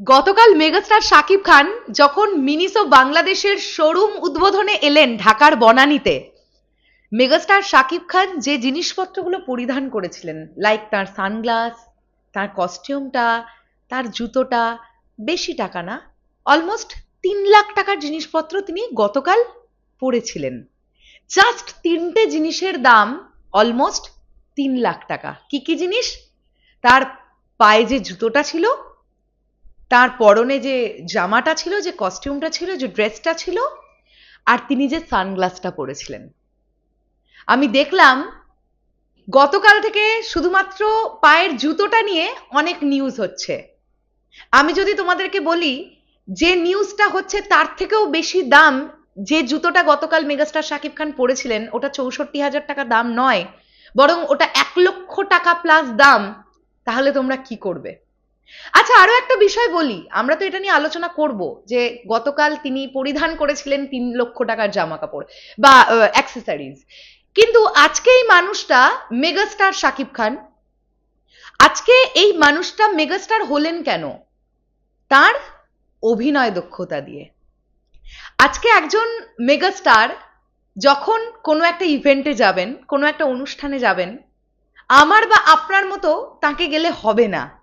গতকাল মেগাস্টার শাকিব খান যখন মিনিসো বাংলাদেশের শোরুম উদ্বোধনে এলেন ঢাকার বনানীতে। মেগাস্টার শাকিব খান যে জিনিসপত্রগুলো পরিধান করেছিলেন লাইক তার সানগ্লাস, তার কস্টিউমটা তার জুতোটা, বেশি টাকা না অলমোস্ট তিন লাখ টাকার জিনিসপত্র তিনি গতকাল পরেছিলেন জাস্ট তিনটে জিনিসের দাম অলমোস্ট তিন লাখ টাকা। কি কি জিনিস? তার পায়ে যে জুতোটা ছিল তার পরনে যে জামাটা ছিল, যে কস্টিউমটা ছিল, যে ড্রেসটা ছিল, আর তিনি যে সানগ্লাসটা পরেছিলেন। আমি দেখলাম গতকাল থেকে শুধুমাত্র পায়ের জুতোটা নিয়ে অনেক নিউজ হচ্ছে। আমি যদি তোমাদেরকে বলি, যে নিউজটা হচ্ছে তার থেকেও বেশি দাম যে জুতোটা গতকাল মেগাস্টার শাকিব খান পরেছিলেন, ওটা চৌষট্টি হাজার টাকা দাম নয়, বরং ওটা এক লক্ষ টাকা প্লাস দাম, তাহলে তোমরা কি করবে? আচ্ছা আরও একটা বিষয় বলি। আমরা তো এটা নিয়ে আলোচনা করব যে গতকাল তিনি পরিধান করেছিলেন তিন লক্ষ টাকার জামা কাপড় বা অ্যাক্সেসরিজ কিন্তু আজকে এই মানুষটা মেগাস্টার শাকিব খান। আজকে এই মানুষটা মেগাস্টার হলেন কেন? তার অভিনয় দক্ষতা দিয়ে। আজকে একজন মেগাস্টার যখন কোনো একটা ইভেন্টে যাবেন, কোনো একটা অনুষ্ঠানে যাবেন, আমার বা আপনার মতো তাকে গেলে হবে না।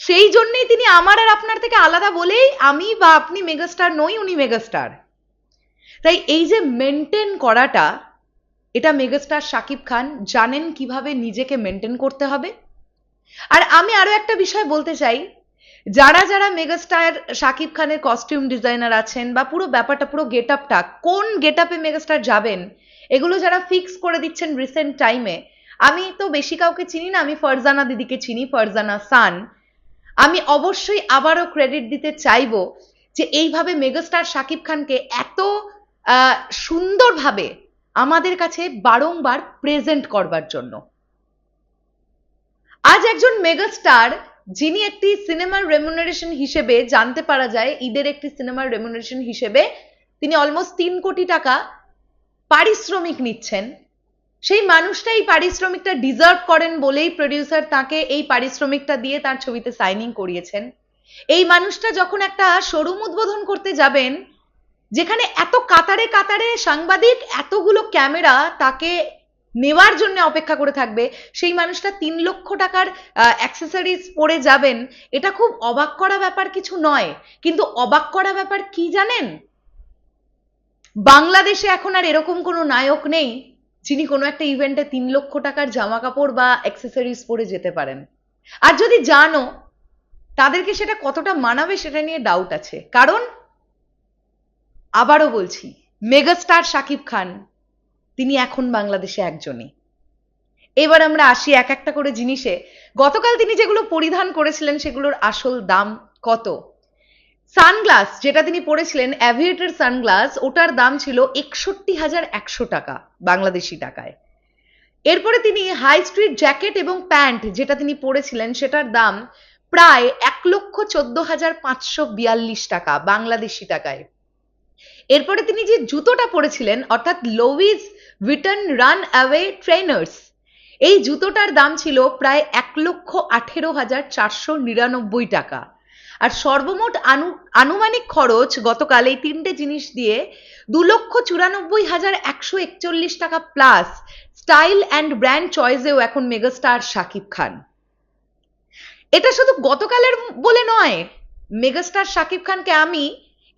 সেই জন্যেই তিনি আমার আর আপনার থেকে আলাদা বলেই আমি বা আপনি মেগাস্টার নই, উনি মেগাস্টার। তাই এই যে মেনটেন করাটা, এটা মেগাস্টার শাকিব খান জানেন কীভাবে নিজেকে মেনটেন করতে হবে। আর আমি আরও একটা বিষয় বলতে চাই, যারা যারা মেগাস্টার শাকিব খানের কস্টিউম ডিজাইনার আছেন বা পুরো ব্যাপারটা, পুরো গেট আপটা কোন গেট আপে মেগাস্টার যাবেন, এগুলো যারা ফিক্স করে দিচ্ছেন রিসেন্ট টাইমে আমি তো বেশি কাউকে চিনি না, আমি ফারজানা দিদিকে চিনি, ফারজানা সান। আমি অবশ্যই আবারও ক্রেডিট দিতে চাইব যে এইভাবে মেগাস্টার শাকিব খানকে এত সুন্দরভাবে আমাদের কাছে বারংবার প্রেজেন্ট করবার জন্য। আজ একজন মেগাস্টার যিনি একটি সিনেমার রেমুনারেশন হিসেবে জানতে পারা যায়, ঈদের একটি সিনেমার রেমুনারেশন হিসেবে তিনি অলমোস্ট তিন কোটি টাকা পারিশ্রমিক নিচ্ছেন। সেই মানুষটা এই পারিশ্রমিকটা ডিজার্ভ করেন বলেই প্রডিউসার তাকে এই পারিশ্রমিকটা দিয়ে তার ছবিতে সাইনিং করিয়েছেন। এই মানুষটা যখন একটা শোরুম উদ্বোধন করতে যাবেন, যেখানে এত কাতারে কাতারে সাংবাদিক, এতগুলো ক্যামেরা তাকে নেওয়ার জন্য অপেক্ষা করে থাকবে, সেই মানুষটা তিন লক্ষ টাকার অ্যাক্সেসরিজ পরে যাবেন, এটা খুব অবাক করা ব্যাপার কিছু নয়। কিন্তু অবাক করা ব্যাপার কি জানেন? বাংলাদেশে এখন আর এরকম কোনো নায়ক নেই। যিনি কোনো একটা ইভেন্টে তিন লক্ষ টাকার জামা কাপড় বা অ্যাক্সেসরিজ পরে যেতে পারেন। আর যদি জানো, তাদেরকে সেটা কতটা মানাবে সেটা নিয়ে ডাউট আছে। কারণ, আবারও বলছি মেগাস্টার শাকিব খান, তিনি এখন বাংলাদেশে একজনই। এবার আমরা আসি এক একটা করে জিনিসে। গতকাল তিনি যেগুলো পরিধান করেছিলেন, সেগুলোর আসল দাম কত? সানগ্লাস, যেটা তিনি পরেছিলেন, অ্যাভিয়েটার সানগ্লাস, ওটার দাম ছিল একষট্টি হাজার একশো টাকা, বাংলাদেশি টাকায়। এরপরে তিনি হাই স্ট্রিট জ্যাকেট এবং প্যান্ট, যেটা তিনি পরেছিলেন, সেটার দাম প্রায় এক লক্ষ চোদ্দ হাজার পাঁচশো বিয়াল্লিশ টাকা, বাংলাদেশি টাকায়। এরপরে তিনি যে জুতোটা পরেছিলেন, অর্থাৎ Louis Vuitton run away trainers এই জুতোটার দাম ছিল প্রায় এক লক্ষ আঠেরো হাজার চারশো নিরানব্বই টাকা। আর সর্বমোট আনু, আনুমানিক খরচ গতকাল এই তিনটে জিনিস দিয়ে দু লক্ষ চুরানব্বই হাজার একশো একচল্লিশ টাকা প্লাস স্টাইল অ্যান্ড ব্র্যান্ড চয়েসেও এখন মেগাস্টার শাকিব খান। এটা শুধু গতকালের বলে নয় মেগাস্টার শাকিব খানকে আমি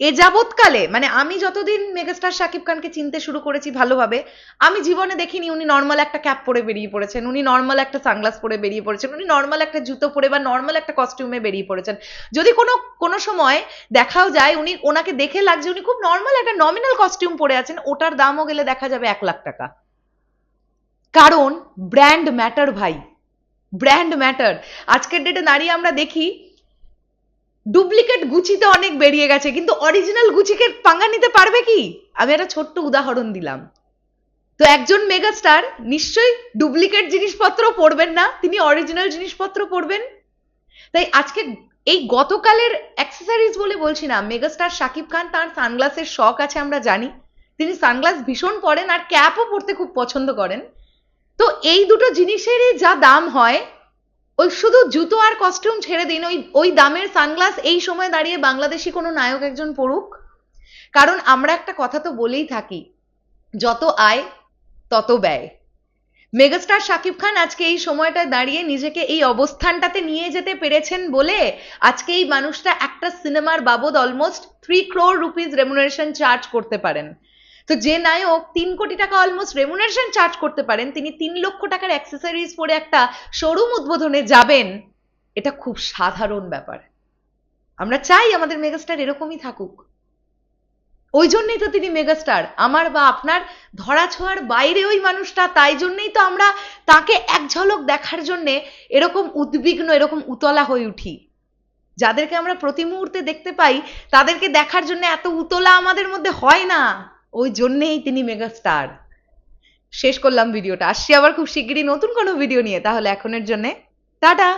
এ যাবৎকালে মানে আমি যতদিন মেগাস্টার শাকিব খানকে চিনতে শুরু করেছি ভালোভাবে, আমি জীবনে দেখিনি উনি নর্মাল একটা ক্যাপ পরে বেরিয়ে পড়েছেন, উনি নর্মাল একটা সানগ্লাস পরে বেরিয়ে পড়েছেন, উনি নর্মাল একটা জুতো পরে বা নর্মাল একটা কস্টিউমে বেরিয়ে পড়েছেন। যদি কোনো কোনো সময় দেখাও যায়, উনি ওনাকে দেখে লাগছে উনি খুব নর্মাল একটা নমিনাল কস্টিউম পরে আছেন, ওটার দামও গেলে দেখা যাবে এক লাখ টাকা। কারণ ব্র্যান্ড ম্যাটার ভাই ব্র্যান্ড ম্যাটার আজকের ডেটে দাঁড়িয়ে আমরা দেখি ডুপ্লিকেট গুচিতে অনেক বেরিয়ে গেছে, কিন্তু অরিজিনাল গুচিকে পাঙ্গা নিতে পারবে কি? আমি একটা ছোট্ট উদাহরণ দিলাম। তো একজন মেগাস্টার নিশ্চয়ই ডুপ্লিকেট জিনিসপত্র পড়বেন না, তিনি অরিজিনাল জিনিসপত্র পড়বেন তাই আজকে এই গতকালের অ্যাক্সেসরিজ বলে বলছি না মেগাস্টার শাকিব খান, তার সানগ্লাসের শখ আছে আমরা জানি। তিনি সানগ্লাস ভীষণ পরেন আর ক্যাপও পরতে খুব পছন্দ করেন। তো এই দুটো জিনিসেরই যা দাম হয় ওই শুধু জুতো আর কস্টিউম ছেড়ে দিন, ওই ওই দামের সানগ্লাস এই সময় দাঁড়িয়ে বাংলাদেশি কোনো নায়ক একজন পড়ুক? কারণ আমরা একটা কথা তো বলেই থাকি, যত আয়, তত ব্যয়। মেগাস্টার শাকিব খান আজকে এই সময়টায় দাঁড়িয়ে নিজেকে এই অবস্থানটাতে নিয়ে যেতে পেরেছেন বলে আজকে এই মানুষটা একটা সিনেমার বাবদ almost three crore rupees remuneration charge করতে পারেন। তো যে নায়ক তিন কোটি টাকা অলমোস্ট রেমুনারেশন চার্জ করতে পারেন, তিনি তিন লক্ষ টাকার অ্যাক্সেসরিজ পরে একটা শোরুম উদ্বোধনে যাবেন, এটা খুব সাধারণ ব্যাপার। আমরা চাই আমাদের মেগাস্টার এরকমই থাকুক। ওই জন্যই তো তিনি মেগাস্টার আমার বা আপনার ধরা ছোঁয়ার বাইরে ওই মানুষটা, তাই জন্যই তো আমরা তাকে এক ঝলক দেখার জন্যে এরকম উদ্বিগ্ন, এরকম উতলা হয়ে উঠি। যাদেরকে আমরা প্রতি মুহূর্তে দেখতে পাই, তাদেরকে দেখার জন্য এত উতলা আমাদের মধ্যে হয় না। ওই জন্যেই তিনি মেগাস্টার। শেষ করলাম ভিডিওটা। আসছি আবার খুব শিগগিরই নতুন কোনো ভিডিও নিয়ে। তাহলে এখনের জন্যে টাটা।